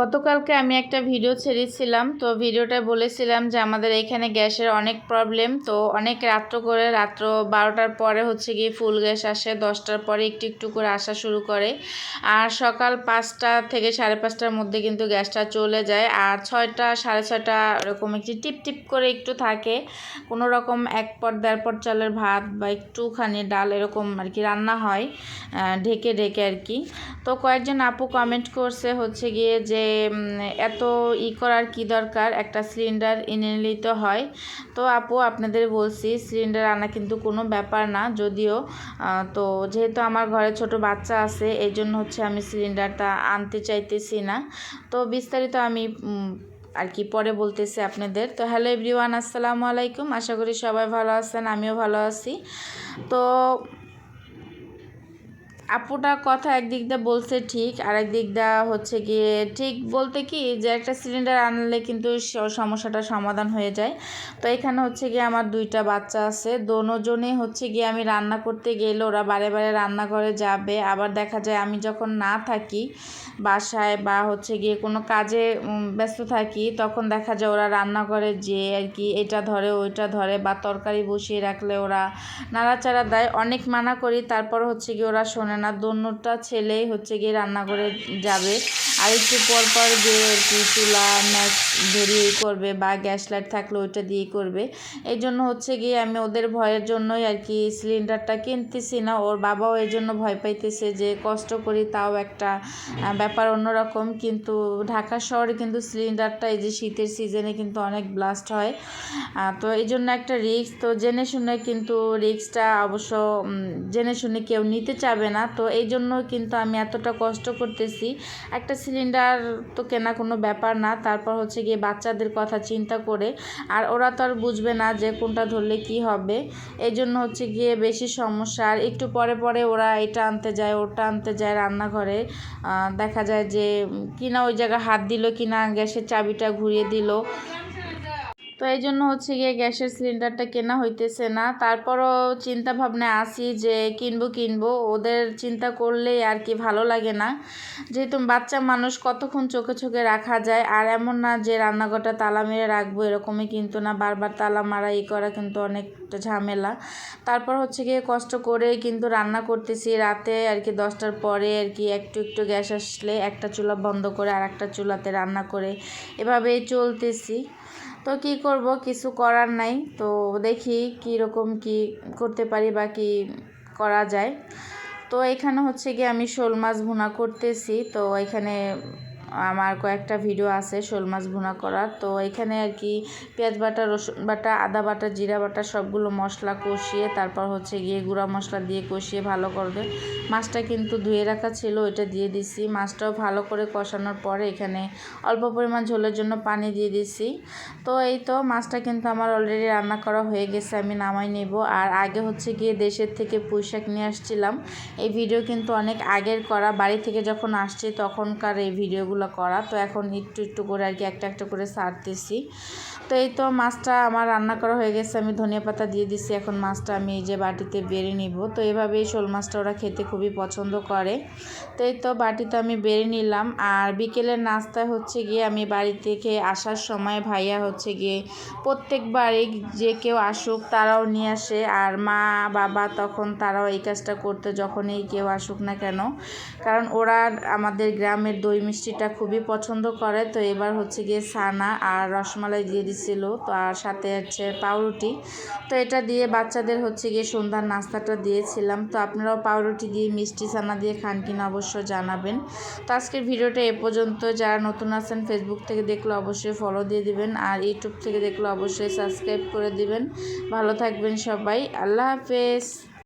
গতকালকে আমি একটা ভিডিও ছেড়েছিলাম, তো ভিডিওটা বলেছিলাম যে আমাদের এখানে গ্যাসের অনেক প্রবলেম তো অনেক রাত্র করে রাত্র বারোটার পরে হচ্ছে গিয়ে ফুল গ্যাস আসে, দশটার পরে একটু একটু করে আসা শুরু করে। আর সকাল পাঁচটা থেকে সাড়ে পাঁচটার মধ্যে কিন্তু গ্যাসটা চলে যায়, আর ছয়টা, সাড়ে ছয়টা এরকম একটু টিপ টিপ করে একটু থাকে। কোনো রকম এক পট, দেড় পট চালের ভাত বা একটুখানি ডাল এরকম আর কি রান্না হয় ঢেকে ঢেকে আর কি। তো কয়েকজন আপু কমেন্ট করছে হচ্ছে গিয়ে যে এত ই করার কি দরকার? একটা সিলিন্ডার এনে নিলেই তো হয়। তো আপু, আপনাদের বলছি, সিলিন্ডার আনা কিন্তু কোনো ব্যাপার না। যদিও তো যেহেতু আমার ঘরে ছোট বাচ্চা আছে এই জন্য হচ্ছে আমি সিলিন্ডারটা আনতে চাইতেছি না। তো বিস্তারিত আমি আর কি পরে বলতেছি আপনাদের। তো হ্যালো এভরিওয়ান, আসসালামু আলাইকুম। আশা করি সবাই ভালো আছেন, আমিও ভালো আছি। তো আপুটা কথা একদিক দিয়ে বলছে ঠিক আর একদিক দিয়ে হচ্ছে গিয়ে ঠিক। বলতে কি যে একটা সিলিন্ডার আনলে কিন্তু সমস্যাটা সমাধান হয়ে যায়। তো এখানে হচ্ছে গিয়ে আমার দুইটা বাচ্চা আছে। দোনোজনে হচ্ছে গিয়ে আমি রান্না করতে গেলে ওরা বারে বারে রান্নাঘরে যাবে। আবার দেখা যায় আমি যখন না থাকি বাসায় বা হচ্ছে গিয়ে কোনো কাজে ব্যস্ত থাকি, তখন দেখা যায় ওরা রান্না করে যে আর কি এটা ধরে, ওইটা ধরে বা তরকারি বসিয়ে রাখলে ওরা নাড়াচাড়া দেয়। অনেক মানা করি, তারপর হচ্ছে গিয়ে ওরা শোনে না দোনোটা ছেলেই হচ্ছে গিয়ে রান্না করে যাবে। আর একটু পর পর গিয়ে আর কি চুলা ম্যাচ ধরিয়েই করবে বা গ্যাস লাইট থাকলে ওইটা দিয়েই করবে। এই জন্য হচ্ছে গিয়ে আমি ওদের ভয়ের জন্যই আর কি সিলিন্ডারটা কিনতেছি না। ওর বাবাও এই জন্য ভয় পাইতেছে যে কষ্ট করি, তাও একটা ব্যাপার অন্যরকম। কিন্তু ঢাকা শহরে কিন্তু সিলিন্ডারটা এই যে শীতের সিজনে কিন্তু অনেক ব্লাস্ট হয়। তো এই জন্য একটা রিক্স তো জেনে শুনে কিন্তু রিক্সটা অবশ্য জেনে শুনে কেউ নিতে চাবে না। তো এই জন্য কিন্তু আমি এতটা কষ্ট করতেছি। একটা সিলিন্ডার তো কেনা কোনো ব্যাপার না, তারপর হচ্ছে গিয়ে বাচ্চাদের কথা চিন্তা করে, আর ওরা তো আর বুঝবে না যে কোনটা ধরলে কি হবে। এই জন্য হচ্ছে গিয়ে বেশি সমস্যা, আর একটু পরে পরে ওরা এটা আনতে যায়, ওটা আনতে যায় রান্নাঘরে। দেখা যায় যে কিনা ওই জায়গায় হাত দিল কিনা, গ্যাসের চাবিটা ঘুরিয়ে দিল। তো এই জন্য হচ্ছে গিয়ে গ্যাসের সিলিন্ডারটা কেনা হইতেছে না। তারপরও চিন্তা ভাবনা আসি যে কিনবো কিনবো। ওদের চিন্তা করলেই আর কি ভালো লাগে না। যেহেতু বাচ্চা মানুষ কতক্ষণ চোখে চোখে রাখা যায়, আর এমন না যে রান্নাঘরটা তালা মেরে রাখব এরকমই কিন্তু না। বারবার তালা মারা, ই করা কিন্তু অনেকটা ঝামেলা। তারপর হচ্ছে গিয়ে কষ্ট করে কিন্তু রান্না করতেছি। রাতে আর কি দশটার পরে আর কি একটু একটু গ্যাস আসলে একটা চুলা বন্ধ করে আর একটা চুলাতে রান্না করে এভাবেই চলতেছি। তো কি করব? কিছু করার নাই। তো দেখি কি রকম কি করতে পারি বা কি করা যায়। তো এখানে হচ্ছে গিয়ে আমি শোল মাছ ভুনা করতেছি। তো এখানে আমার কয়েকটা ভিডিও আছে শোল মাছ ভুনা করার। তো এখানে আর কি পেঁয়াজ বাটা, রসুন বাটা, আদা বাটা, জিরা বাটা সবগুলো মশলা কষিয়ে তারপর হচ্ছে গিয়ে গুঁড়া মশলা দিয়ে কষিয়ে ভালো করবে মাছটা কিন্তু ধুয়ে রাখা ছিল, ওইটা দিয়ে দিছি। মাছটাও ভালো করে কষানোর পরে এখানে অল্প পরিমাণ ঝোলের জন্য পানি দিয়ে দিছি। তো এই তো মাছটা কিন্তু আমার অলরেডি রান্না করা হয়ে গেছে, আমি নামাই নেব। আর আগে হচ্ছে গিয়ে দেশের থেকে পুঁইশাক নিয়ে আসছিলাম। এই ভিডিও কিন্তু অনেক আগের করা, বাড়ি থেকে যখন আসছি তখনকার এই ভিডিওগুলো এগুলো করা। তো এখন একটু একটু করে আর কি একটা একটা করে সারতেছি তো এই তো মাছটা আমার রান্না করা হয়ে গেছে। আমি ধনিয়া পাতা দিয়ে দিছি। এখন মাছটা আমি এই যে বাটিতে বেড়ে নিব। তো এভাবেই শোল মাছটা ওরা খেতে খুবই পছন্দ করে। তো এই তো বাটিতে আমি বেড়ে নিলাম। আর বিকেলের নাস্তায় হচ্ছে গিয়ে আমি বাড়ি থেকে আসার সময় ভাইয়া হচ্ছে গিয়ে প্রত্যেকবারই যে কেউ আসুক তারাও নিয়ে আসে। আর মা, বাবা তখন তারাও এই কাজটা করতে যখনই কেউ আসুক না কেন। কারণ ওরা আমাদের গ্রামের দই মিষ্টিটা খুবই পছন্দ করে। তো এবার হচ্ছে গিয়ে সানা আর রসমালাই দিয়ে দিছিল। তো আর সাথে হচ্ছে পাউরুটি। তো এটা দিয়ে বাচ্চাদের হচ্ছে গিয়ে সন্ধ্যার নাস্তাটা দিয়েছিলাম। তো আপনারাও পাউরুটি দিয়ে মিষ্টি সানা দিয়ে খান কিনা অবশ্য জানাবেন। তো আজকের ভিডিওটা এ পর্যন্ত। যারা নতুন আছেন ফেসবুক থেকে দেখলে অবশ্যই ফলো দিয়ে দিবেন। আর ইউটিউব থেকে দেখলে অবশ্যই সাবস্ক্রাইব করে দিবেন। ভালো থাকবেন সবাই। আল্লাহ হাফেজ।